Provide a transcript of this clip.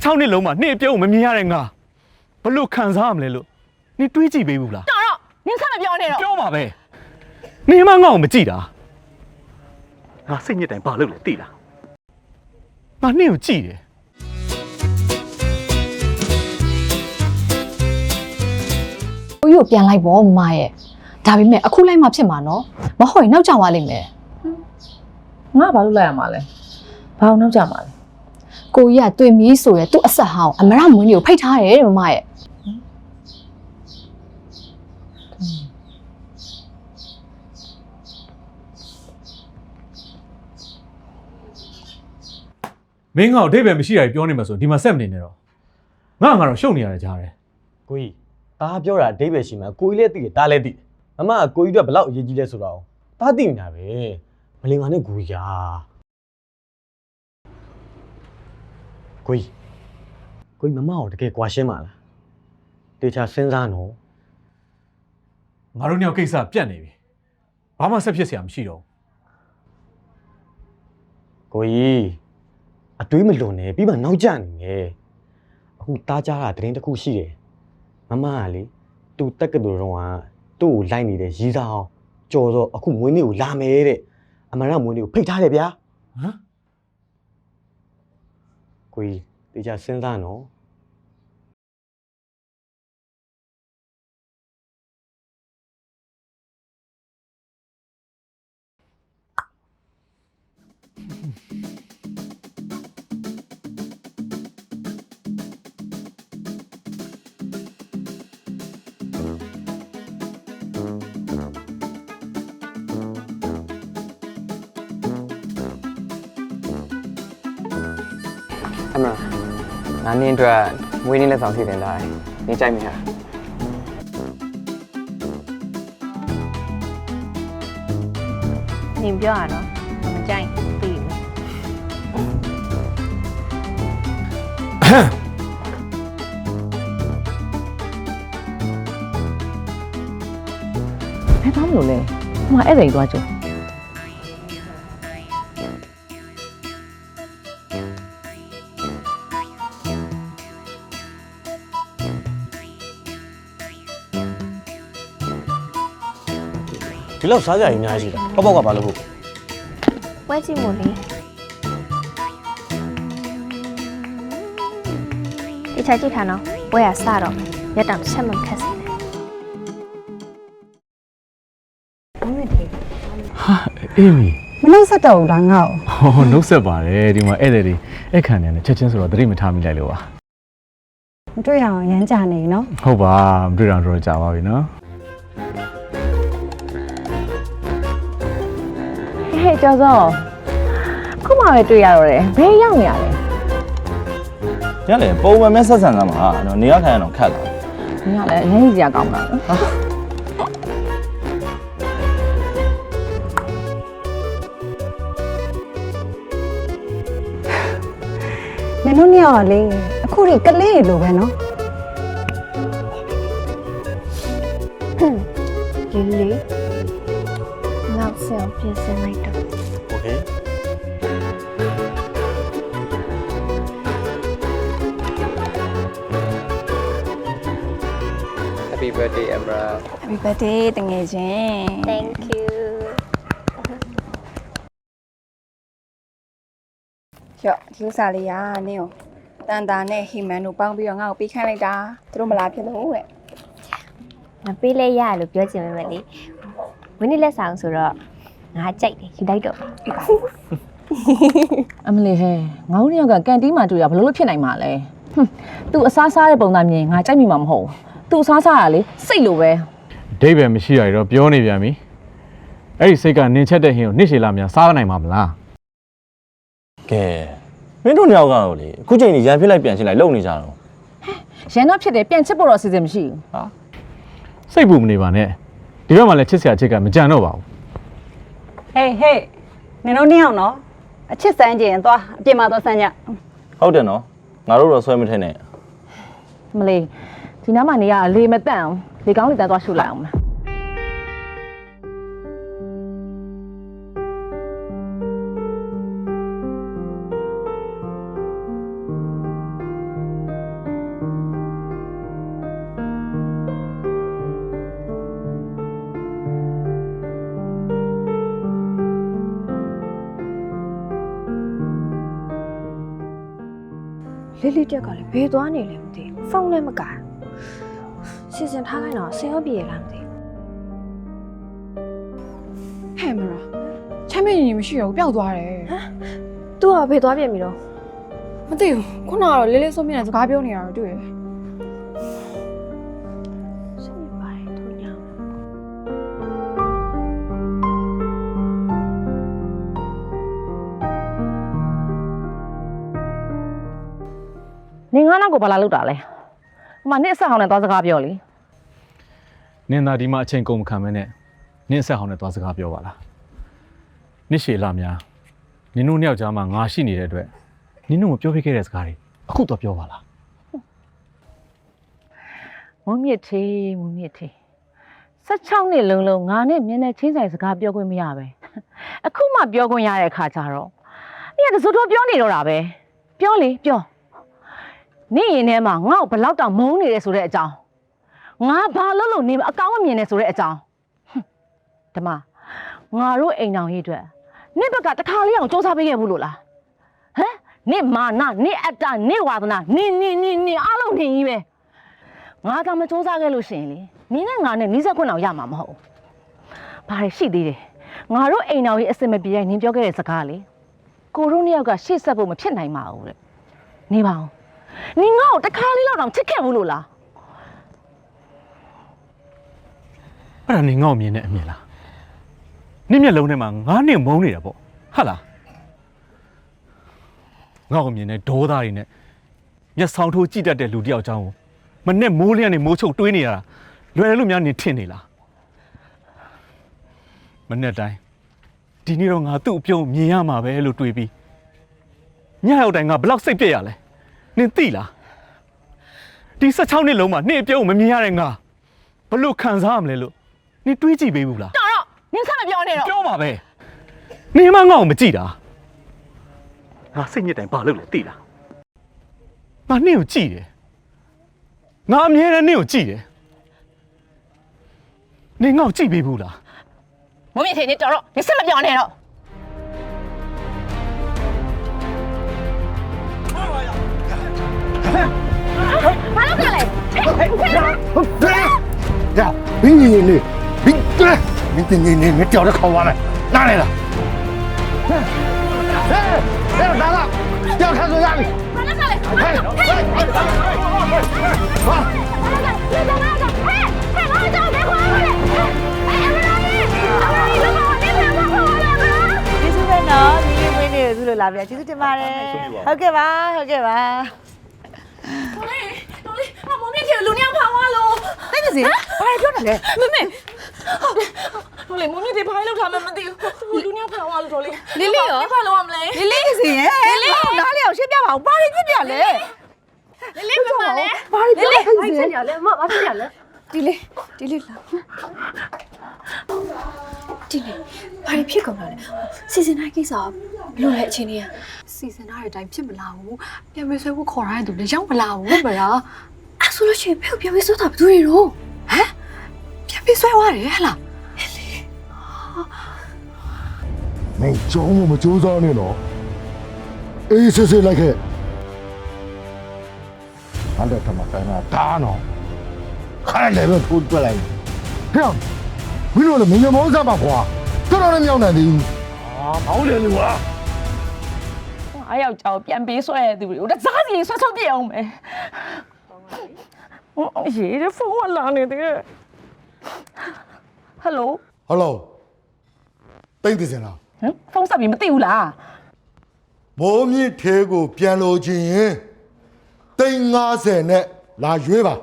6နှစ်လုံးမှာနေ့အပြုံးမမြင်ရတဲ့ငါဘလို့ခံစားရမလဲလို့နေတွေးကြည့်ပေးဘူးလားတော်တော့နင်းဆက်မပြောနဲ့တော့ပြောပါပဲနေမငါ့ကိုမကြည့်တာငါစိတ်ညစ်တိုင်းဘာလုပ်လဲသိလားငါနေ့ကိုကြည့်တယ်ကိုကြီးကိုပြန်လိုက်ပေါ့မမရဲ့ဒါပေမဲ့အခုလိုက်မှဖြစ်မှာနော်မဟုတ်ရင်နောက်ကျသွားလိမ့်မယ်ငါဘာလို့လိုက်ရမှာလဲဘာအောင်နောက်ကြမှာလဲ ကိုကြီးကတွေ့မီးဆိုရဲသူ့အဆက်ဟောင်းအမရမွေးတွေကိုဖိတ်ထားတယ်တဲ့မမရဲ့မင်းငါ့ကိုအဓိပ္ပာယ်မရှိတာကြီးပြောနေမှာဆိုဒီမှာဆက်မနေနဲ့တော့ငါငါတော့ရှုပ်နေရတယ်ကြားတယ်ကိုကြီးဒါပြောတာအဓိပ္ပာယ်ရှိမှာကိုကြီးလည်းသိတယ်ဒါလည်းသိတယ်မမကကိုကြီးတို့ကဘယ်လောက်အရေးကြီးလဲဆိုတော့ဒါသိနေတာပဲမလင်ပါနဲ့ကိုကြီးရာ ကိုကြီးကိုကြီးမမကိုတကယ်ကွာရှင်းပါလားတေချာစဉ်းစားနော်ငါတို့ညောင်ကိစ္စပြတ်နေပြီဘာမှဆက်ဖြစ်စရာမရှိတော့ဘူးကိုကြီးအတွေးမလွန်နဲ့ပြီးမှနောက်ကျနေငယ်အခုတားကြတာသတင်းတစ်ခုရှိတယ်မမကလေသူ့တက်ကတူတော့ကသူ့ကိုလိုက်နေတဲ့ရီးစားအောင်ကြော်တော့အခုမွေးနေ့ကိုလာမယ်တဲ့အမရမွေးနေ့ကိုဖိတ်ထားတယ်ဗျာဟမ် ကိုကြီးတေချာ စဉ်းစားနော်အမငါနင်းအတွက်မွေးနေ့လက်ဆောင်စီစဉ်ထားတယ်နေကြိုက်မိလားနင်ပြောရနော်မကြိုက်ပြီးမယ်ဘယ်သွားမလို့လဲဟိုမှာဧည့်သည်သွားကြ ဒီလောက်စားကြရင်အများကြီးတာပေါက်ပေါက်ကဘာလို့ဟုတ်ပွဲကြည့်မို့လေဒီချာကြည့်ထားနော်ပွဲရစတော့မယ်ရက်တောင်တစ်ချက်မှမခက်စေနဲ့ဘယ်နဲ့ဟာအေးမီမနှုတ်ဆက်တော့ဘူးလားငါ့ကိုဟောနှုတ်ဆက်ပါတယ်ဒီမှာဧည့်သည်တွေအခန့်နေတယ်ချက်ချင်းဆိုတော့သတိမထားမိလိုက်လို့ပါမတွေ့ရအောင်ရမ်းကြနေနော်ဟုတ်ပါမတွေ့တော့တော့ကြာပါပြီနော် ဟဲ့ကျော်စောခုမှပဲတွေ့ရတော့တယ်ဘယ်ရောက်နေရလဲညလေပုံမှန်မဲ့ဆက်ဆံသားမှာနော်နေရထိုင်ရအောင်ခက်လာနင်ကလည်းအရင်ကြီးစရာကောင်းတာနော်နင်တို့နှစ်ယောက်ကလေအခုဒီကလေးတွေလိုပဲနော်ဒီလေး လောက်ဆယ်ကိုပြင်ဆင်လိုက်တော့ Okay. ။ Happy birthday Amra Happy birthday တငယ်ချင်း thank you ရော့ဒီဥစ္စာလေးရာနင်းကိုတန်တာနဲ့ဟီမန်တို့ပေါင်းပြီးတော့ငါ့ကိုပေးခိုင်းလိုက်တာသူတို့မလာဖြစ်လို့တဲ့မပေးလဲရလို့ပြောချင်ပေမဲ့လေဟ ဝင်းနေလက်ဆောင်ဆိုတော့ငါကြိုက်တယ်ယူလိုက်တော့မယ်အမလေးဟဲ့ငါတို့ယောက်ကကန်တီးမှာတွေ့ရဘယ်လိုလုပ်ဖြစ်နိုင်မှာလဲဟွန်း तू အစားစားတဲ့ပုံစံမြင်ငါကြိုက်မိမှာမဟုတ်ဘူး तू အစားစားရလေစိတ်လိုပဲအဓိပ္ပာယ်မရှိတာတွေတော့ပြောနေပြန်ပြီအဲ့ဒီစိတ်ကနင်ချက်တဲ့ဟင်းကိုနှစ်ရှည်လာများစားနိုင်မှာမလားကဲမင်းတို့နှစ်ယောက်ကတော့လေအခုချိန်ကြီးရန်ဖြစ်လိုက်ပြန်ရှင်းလိုက်လုံနေကြတော့ရန်တော့ဖြစ်တယ်ပြန်ချစ်ဖို့တော့အစီအစဉ်မရှိဘူးစိတ်ပူမနေပါနဲ့ ဒီဘက်မှာလည်းချစ်စရာချစ်ကမကြံတော့ပါဘူးဟေးဟေးနင်တို့နှစ်ယောက်နော်အချစ်စမ်းကြရင်သွားအပြင်မှာသွားစမ်းကြဟုတ်တယ်နော်ငါတို့တော့ဆွဲမထင်းနဲ့မလေးဒီနားမှာနေရအလေမတန့်အောင်လေကောင်းလေတန်းသွားရှုလိုက်အောင်မလား လေးလေးတက်ကလည်းဘယ်သွားနေလဲမသိဘူးဖုန်းလည်းမကင်စီစဉ်ထားခိုင်းတော့ဆင်ရောပြေလားမသိဘူးဟဲ့မလားချမ်းမြေညီမရှိတော့ဘူးပျောက်သွားတယ်သူကဘယ်သွားပြန်ပြီတော့မသိဘူးခုနကတော့လေးလေးဆုံးမြနဲ့စကားပြောနေရတော့တွေ့ရဆက် နင်ငါနောက်ကိုဘာလာလောက်တာလဲအမနင့်အဆက်ဟောင်းနဲ့သွားစကားပြောလေနင်သာဒီမှာအချိန်ကုန်မခံမဲနဲ့နင့်အဆက်ဟောင်းနဲ့သွားစကားပြောပါလားနှစ်ရှည်လာများနင်တို့နှစ်ယောက်ကြားမှာငါရှိနေတဲ့အတွက်နင်တို့မပြောပြခဲ့တဲ့စကားတွေအခုတော့ပြောပါလားမုံမြင့်သေးမုံမြင့်သေး16နှစ်လုံးလုံးငါနဲ့မျက်နှာချင်းဆိုင်စကားပြောခွင့်မရပဲအခုမှပြောခွင့်ရတဲ့အခါကျတော့နင်ကတစိုးတော့ပြောနေတော့တာပဲပြောလေပြော နင့်ရင်ထဲမှာငါ့ကိုဘလောက်တောင်မုန်းနေတယ်ဆိုတဲ့အကြောင်းငါဘာလို့လို့နေအကောင်းမမြင်နေဆိုတဲ့အကြောင်းဟွန်းဓမ္မငါတို့အိမ်တော်ရေးအတွက်နင့်ဘက်ကတခါလေးအောင်စူးစမ်းပေးခဲ့ဘူးလို့လားဟမ်နင့်မာနနင့်အတ္တနင့်ဝါသနာနင့်နင့်နင့်နင့်အားလုံးနေကြီးပဲငါကမစူးစမ်းခဲ့လို့ရှိရင်လေနင်းနဲ့ငါနဲ့နီးစပ်ခွင့်အောင်ရမှာမဟုတ်ဘူး။ဘာတွေရှိသေးတယ်။ငါတို့အိမ်တော်ကြီးအစင်မပြေရင်နင်းပြောခဲ့တဲ့စကားလေကိုတို့နှစ်ယောက်ကရှေ့ဆက်ဖို့မဖြစ်နိုင်ပါဘူးတဲ့။နေပါဦး။ နင်းငါ့ကိုတစ်ခါလေးတော့တောင်ချစ်ခဲ့ဘူးလို့လားအဲ့ဒါနင်ငေါ့မြင်တဲ့အမြင်လားနင့်မျက်လုံးထဲမှာငါးနှစ်မုန်းနေတာပေါ့ဟုတ်လားငေါ့ကိုမြင်တဲ့ဒေါသတွေနဲ့မျက်စောင်းထိုးကြည့်တတ်တဲ့လူတစ်ယောက်အကြောင်းကိုမနဲ့မိုးလျံ့နေမိုးချုပ်တွေးနေရတာလွယ်တယ်လို့များနေထင်နေလားမနဲ့တိုင်းဒီနေ့တော့ငါသူ့အပြုံးမြင်ရမှာပဲလို့တွေးပြီးညရောက်တိုင်းငါဘယ်လောက်စိတ်ပြက်ရလဲ နင်သိလားဒီ16နှစ်လုံးမှာနေ့အပြုံးမမြင်ရတဲ့ငါဘယ်လို့ခံစားရမလဲလို့နင်တွေးကြည့်ပေးဘူးလား။တော်တော့နင်းဆက်မပြောနဲ့တော့ပြောပါပဲနေမငါ့ကိုမကြည့်တာငါစိတ်ညစ်တိုင်းဘာလုပ်လဲသိလားငါနှင်းကိုကြည့်တယ်ငါအမြဲတမ်းနှင်းကိုကြည့်တယ်နေငါ့ကိုကြည့်ပေးဘူးလား။မုံမြင့်သေးနေတော်တော့နင်းဆက်မပြောနဲ့တော့ 呀，你你你你对，你你你你你叼着烤完没？拿来了。哎哎，哎，拿了，掉开水压里。拿来，拿来，嘿，嘿，啊， ကျေးဇူးပဲနော်ဒီနေ့ဝင်းနေစုလို့လာပြန်ကျေးဇူးတင်ပါတယ်ဟုတ်ကဲ့ပါဟုတ်ကဲ့ပါ တော်လေးတော်လေးအမုံမြင့်သေးလူနှစ်ယောက်ဖာသွားလို့သိမစီဘာပြောတာလဲမမေတော်လေးမုံမြင့်သေးဘာလို့ထားမှမသိဘူးလူနှစ်ယောက်ဖာသွားလို့တော်လေးလီလီရောဘာလို့ရမလဲလီလီစီရဲ့လီလီနားလေးအောင်ရှင်းပြပါဦးဘာတွေဖြစ်ပြလဲလီလီမမလဲဘာတွေပြောလဲဘာဖြစ်ရလဲအမဘာဖြစ်ရလဲဒီလေးဒီလေးလာ တင်နေဘာတွေဖြစ်ကုန်တာလဲစီစဉ်တိုင်းကိစ္စကဘလို့လဲအချိန်ကြီးကစီစဉ်ထားတဲ့အတိုင်းဖြစ်မလာဘူးပြန်မဆွဲဖို့ခေါ်ရတဲ့သူလည်းရောက်မလာဘူးမလားအဲ့ဆိုလို့ရှိရင်ဖေကိုပြန်ပြီးဆွဲတာဘယ်သူတွေရောဟမ်ပြန်ပြီးဆွဲသွားတယ်ဟလားမင်းကြောင်းမကြိုးစားနဲ့တော့အေးစစ်စစ်လိုက်ခဲ့အဲ့ဒါတမကနာဒါနော်ခိုင်းတယ်ပဲထိုးပြလိုက်ဟဲ့ မင်းတို့လည်းမင်းမမောစားပါကွာတော်တော်လည်းမြောက်နိုင်သေးဘူးအာမောင်းလေလူဟာအားယောက်ျားကိုပြန်ပေးဆွဲရတဲ့သူတွေကိုတစားစီဆွဲထုတ်ပြစ်အောင်မယ်ဟိုအရေးတဲ့ဖုန်းကလာနေသေးတယ်ဟယ်လိုဟယ်လိုတိတ်သိစင်လားဟမ်ဖုန်းဆက်ပြီးမသိဘူးလားဘိုးမြင့်ထဲကိုပြန်လို့ချင်းရင်တိတ်90နဲ့လာရွေးပါ